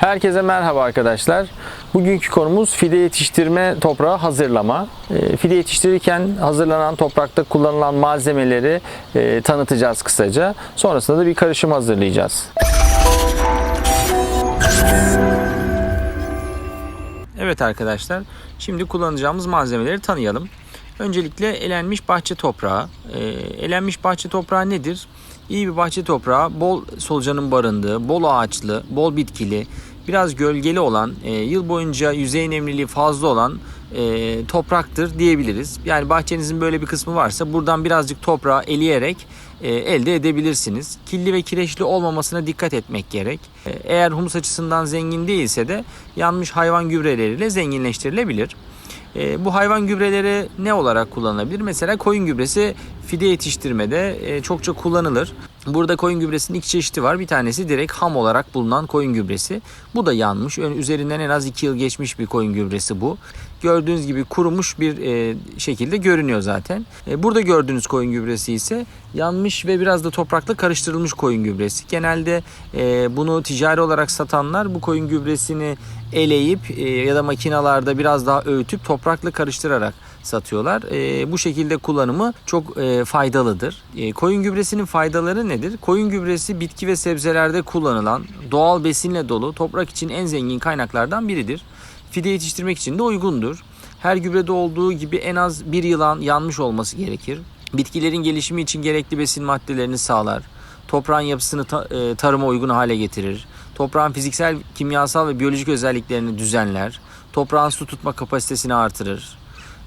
Herkese merhaba arkadaşlar. Bugünkü konumuz fide yetiştirme toprağı hazırlama. E, Fide yetiştirirken hazırlanan toprakta kullanılan malzemeleri e, tanıtacağız kısaca. Sonrasında da bir karışım hazırlayacağız. Evet arkadaşlar, şimdi kullanacağımız malzemeleri tanıyalım. Öncelikle elenmiş bahçe toprağı. Ee, elenmiş bahçe toprağı nedir? İyi bir bahçe toprağı bol solucanın barındığı, bol ağaçlı, bol bitkili, biraz gölgeli olan, e, yıl boyunca yüzey nemliliği fazla olan e, topraktır diyebiliriz. Yani bahçenizin böyle bir kısmı varsa buradan birazcık toprağı eleyerek e, elde edebilirsiniz. Kirli ve kireçli olmamasına dikkat etmek gerek. E, eğer humus açısından zengin değilse de yanmış hayvan gübreleriyle zenginleştirilebilir. E, bu hayvan gübreleri ne olarak kullanılabilir? Mesela koyun gübresi fide yetiştirmede e, çokça kullanılır. Burada koyun gübresinin iki çeşidi var. Bir tanesi direkt ham olarak bulunan koyun gübresi. Bu da yanmış. Üzerinden en az 2 yıl geçmiş bir koyun gübresi bu. Gördüğünüz gibi kurumuş bir e, şekilde görünüyor zaten. E, burada gördüğünüz koyun gübresi ise yanmış ve biraz da toprakla karıştırılmış koyun gübresi. Genelde e, bunu ticari olarak satanlar bu koyun gübresini eleyip e, ya da makinalarda biraz daha öğütüp toprakla karıştırarak satıyorlar. E, bu şekilde kullanımı çok e, faydalıdır. E, koyun gübresinin faydaları nedir? Koyun gübresi bitki ve sebzelerde kullanılan doğal besinle dolu toprak için en zengin kaynaklardan biridir. Fide yetiştirmek için de uygundur. Her gübrede olduğu gibi en az bir yılan yanmış olması gerekir. Bitkilerin gelişimi için gerekli besin maddelerini sağlar. Toprağın yapısını e, tarıma uygun hale getirir. Toprağın fiziksel, kimyasal ve biyolojik özelliklerini düzenler. Toprağın su tutma kapasitesini artırır.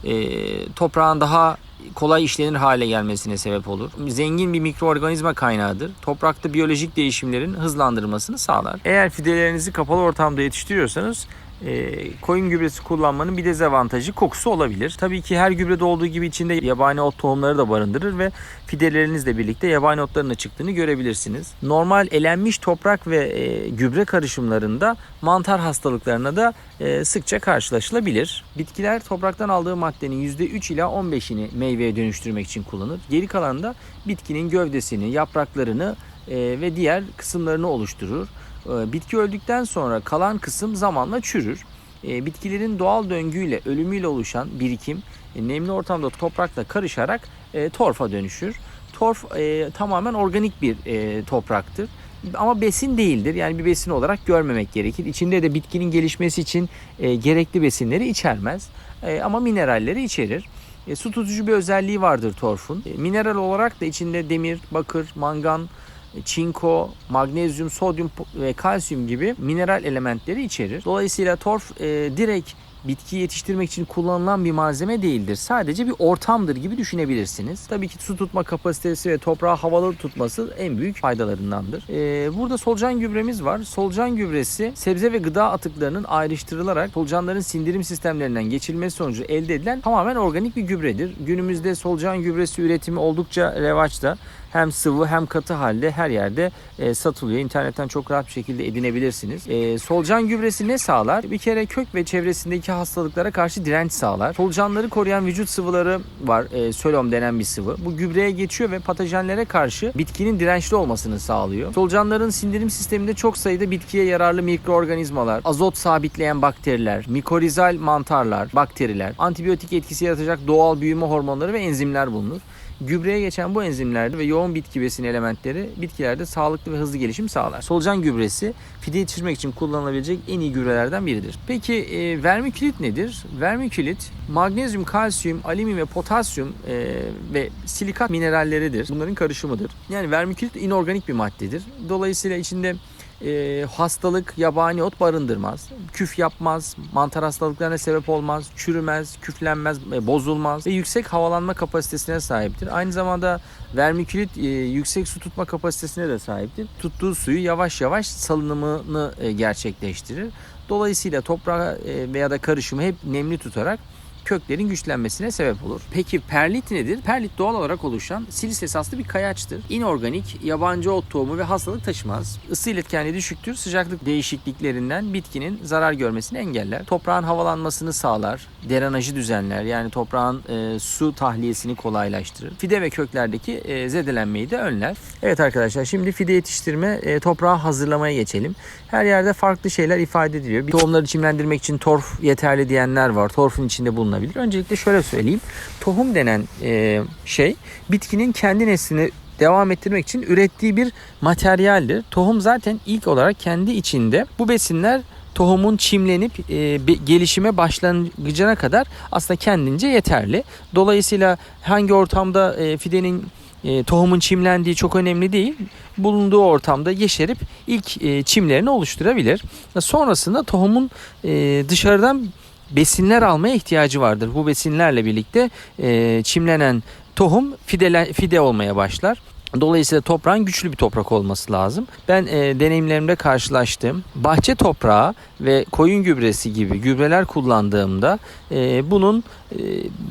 E, toprağın daha kolay işlenir hale gelmesine sebep olur. Zengin bir mikroorganizma kaynağıdır. Toprakta biyolojik değişimlerin hızlandırılmasını sağlar. Eğer fidelerinizi kapalı ortamda yetiştiriyorsanız e, koyun gübresi kullanmanın bir dezavantajı kokusu olabilir. Tabii ki her gübrede olduğu gibi içinde yabani ot tohumları da barındırır ve fidelerinizle birlikte yabani otların da çıktığını görebilirsiniz. Normal elenmiş toprak ve e, gübre karışımlarında mantar hastalıklarına da e, sıkça karşılaşılabilir. Bitkiler topraktan aldığı maddenin %3 ila 15'ini meyveye dönüştürmek için kullanır. Geri kalan da bitkinin gövdesini, yapraklarını e, ve diğer kısımlarını oluşturur. E, Bitki öldükten sonra kalan kısım zamanla çürür. E, Bitkilerin doğal döngüyle, ölümüyle oluşan birikim e, nemli ortamda toprakla karışarak e, torfa dönüşür. Torf e, tamamen organik bir topraktır. Ama besin değildir. Yani bir besin olarak görmemek gerekir. İçinde de bitkinin gelişmesi için e, gerekli besinleri içermez. E, ama mineralleri içerir. E, su tutucu bir özelliği vardır torfun. E, mineral olarak da içinde demir, bakır, mangan, çinko, magnezyum, sodyum ve kalsiyum gibi mineral elementleri içerir. Dolayısıyla torf e, direkt bitki yetiştirmek için kullanılan bir malzeme değildir. Sadece bir ortamdır gibi düşünebilirsiniz. Tabii ki su tutma kapasitesi ve toprağı havalı tutması en büyük faydalarındandır. Ee, burada solucan gübremiz var. Solucan gübresi sebze ve gıda atıklarının ayrıştırılarak solucanların sindirim sistemlerinden geçirilmesi sonucu elde edilen tamamen organik bir gübredir. Günümüzde solucan gübresi üretimi oldukça revaçta. Hem sıvı hem katı halde her yerde e, satılıyor. İnternetten çok rahat bir şekilde edinebilirsiniz. E, solucan gübresi ne sağlar? Bir kere kök ve çevresindeki hastalıklara karşı direnç sağlar. Solucanları koruyan vücut sıvıları var. E, sölom denen bir sıvı. Bu gübreye geçiyor ve patojenlere karşı bitkinin dirençli olmasını sağlıyor. Solucanların sindirim sisteminde çok sayıda bitkiye yararlı mikroorganizmalar, azot sabitleyen bakteriler, mikorizal mantarlar, bakteriler, antibiyotik etkisi yaratacak doğal büyüme hormonları ve enzimler bulunur. Gübreye geçen bu enzimlerde ve yoğun bitki besin elementleri bitkilerde sağlıklı ve hızlı gelişim sağlar. Solucan gübresi fide yetiştirmek için kullanılabilecek en iyi gübrelerden biridir. Peki e, vermikülit nedir? Vermikülit magnezyum, kalsiyum, alüminyum ve potasyum e, ve silikat mineralleridir. Bunların karışımıdır. Yani vermikülit inorganik bir maddedir. Dolayısıyla içinde e, hastalık, yabani ot barındırmaz. Küf yapmaz, mantar hastalıklarına sebep olmaz, çürümez, küflenmez, e, bozulmaz ve yüksek havalanma kapasitesine sahiptir. Aynı zamanda vermikülit e, yüksek su tutma kapasitesine de sahiptir. Tuttuğu suyu yavaş yavaş salınımını e, gerçekleştirir. Dolayısıyla toprağı e, veya da karışımı hep nemli tutarak köklerin güçlenmesine sebep olur. Peki perlit nedir? Perlit doğal olarak oluşan silis esaslı bir kayaçtır. İnorganik, yabancı ot tohumu ve hastalık taşımaz. Isı iletkenliği düşüktür. Sıcaklık değişikliklerinden bitkinin zarar görmesini engeller. Toprağın havalanmasını sağlar. Deranajı düzenler. Yani toprağın e, su tahliyesini kolaylaştırır. Fide ve köklerdeki e, zedelenmeyi de önler. Evet arkadaşlar şimdi fide yetiştirme e, toprağı hazırlamaya geçelim. Her yerde farklı şeyler ifade ediliyor. Bir tohumları çimlendirmek için torf yeterli diyenler var. Torfun içinde bulunabilir. Öncelikle şöyle söyleyeyim. Tohum denen e, şey bitkinin kendi neslini devam ettirmek için ürettiği bir materyaldir. Tohum zaten ilk olarak kendi içinde bu besinler tohumun çimlenip e, gelişime başlangıcına kadar aslında kendince yeterli. Dolayısıyla hangi ortamda e, fidenin e, tohumun çimlendiği çok önemli değil. Bulunduğu ortamda yeşerip ilk e, çimlerini oluşturabilir. Sonrasında tohumun e, dışarıdan besinler almaya ihtiyacı vardır. Bu besinlerle birlikte e, çimlenen tohum fidele, fide olmaya başlar. Dolayısıyla toprağın güçlü bir toprak olması lazım. Ben e, deneyimlerimde karşılaştığım bahçe toprağı ve koyun gübresi gibi gübreler kullandığımda e, bunun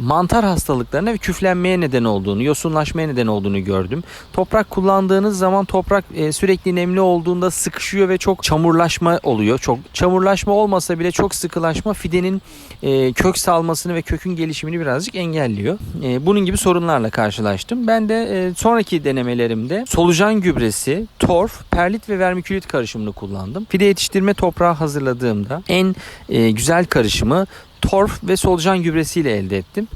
mantar hastalıklarına ve küflenmeye neden olduğunu, yosunlaşmaya neden olduğunu gördüm. Toprak kullandığınız zaman toprak e, sürekli nemli olduğunda sıkışıyor ve çok çamurlaşma oluyor. Çok çamurlaşma olmasa bile çok sıkılaşma fidenin e, kök salmasını ve kökün gelişimini birazcık engelliyor. E, bunun gibi sorunlarla karşılaştım. Ben de e, sonraki denemelerimde solucan gübresi, torf, perlit ve vermikülit karışımını kullandım. Fide yetiştirme toprağı hazırladığımda en e, güzel karışımı torf ve solucan gübresiyle elde ettim.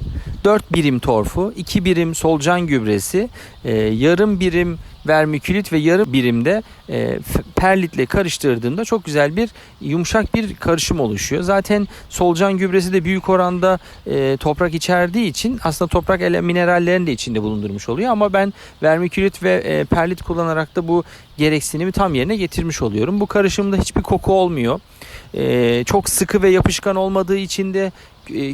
4 birim torfu, 2 birim solucan gübresi, e, yarım birim vermikülit ve yarım birimde e, perlitle karıştırdığımda çok güzel bir yumuşak bir karışım oluşuyor. Zaten solucan gübresi de büyük oranda e, toprak içerdiği için aslında toprak ele minerallerini de içinde bulundurmuş oluyor ama ben vermikülit ve e, perlit kullanarak da bu gereksinimi tam yerine getirmiş oluyorum. Bu karışımda hiçbir koku olmuyor. E, çok sıkı ve yapışkan olmadığı için de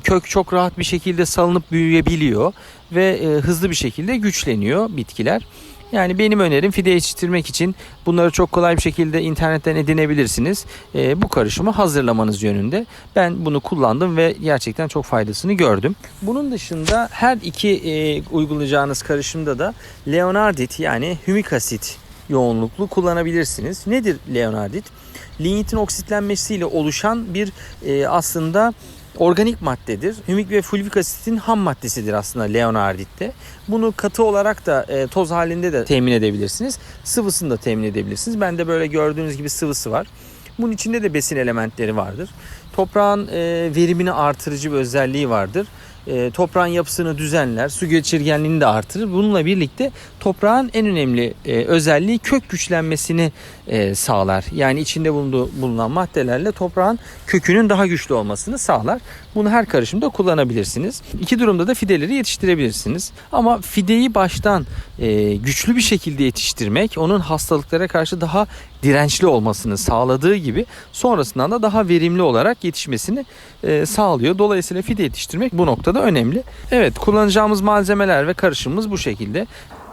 kök çok rahat bir şekilde salınıp büyüyebiliyor ve e, hızlı bir şekilde güçleniyor bitkiler. Yani benim önerim fide yetiştirmek için bunları çok kolay bir şekilde internetten edinebilirsiniz. E, bu karışımı hazırlamanız yönünde. Ben bunu kullandım ve gerçekten çok faydasını gördüm. Bunun dışında her iki e, uygulayacağınız karışımda da leonardit yani hümik asit yoğunluklu kullanabilirsiniz. Nedir leonardit? Lignitin oksitlenmesiyle oluşan bir e, aslında organik maddedir. Hümik ve fulvik asitin ham maddesidir aslında leonarditte. Bunu katı olarak da e, toz halinde de temin edebilirsiniz. Sıvısını da temin edebilirsiniz. Bende böyle gördüğünüz gibi sıvısı var. Bunun içinde de besin elementleri vardır. Toprağın e, verimini artırıcı bir özelliği vardır. E, toprağın yapısını düzenler, su geçirgenliğini de artırır. Bununla birlikte toprağın en önemli e, özelliği kök güçlenmesini e, sağlar. Yani içinde bulunduğu bulunan maddelerle toprağın kökünün daha güçlü olmasını sağlar. Bunu her karışımda kullanabilirsiniz. İki durumda da fideleri yetiştirebilirsiniz. Ama fideyi baştan e, güçlü bir şekilde yetiştirmek onun hastalıklara karşı daha dirençli olmasını sağladığı gibi sonrasından da daha verimli olarak yetişmesini e, sağlıyor. Dolayısıyla fide yetiştirmek bu noktada önemli. Evet kullanacağımız malzemeler ve karışımımız bu şekilde.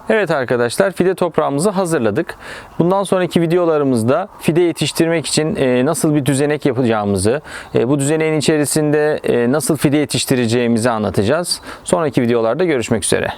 Evet arkadaşlar fide toprağımızı hazırladık. Bundan sonraki videolarımızda fide yetiştirmek için e, nasıl bir düzenek yapacağımızı, e, bu düzeneğin içerisinde e, nasıl fide yetiştireceğimizi anlatacağız. Sonraki videolarda görüşmek üzere.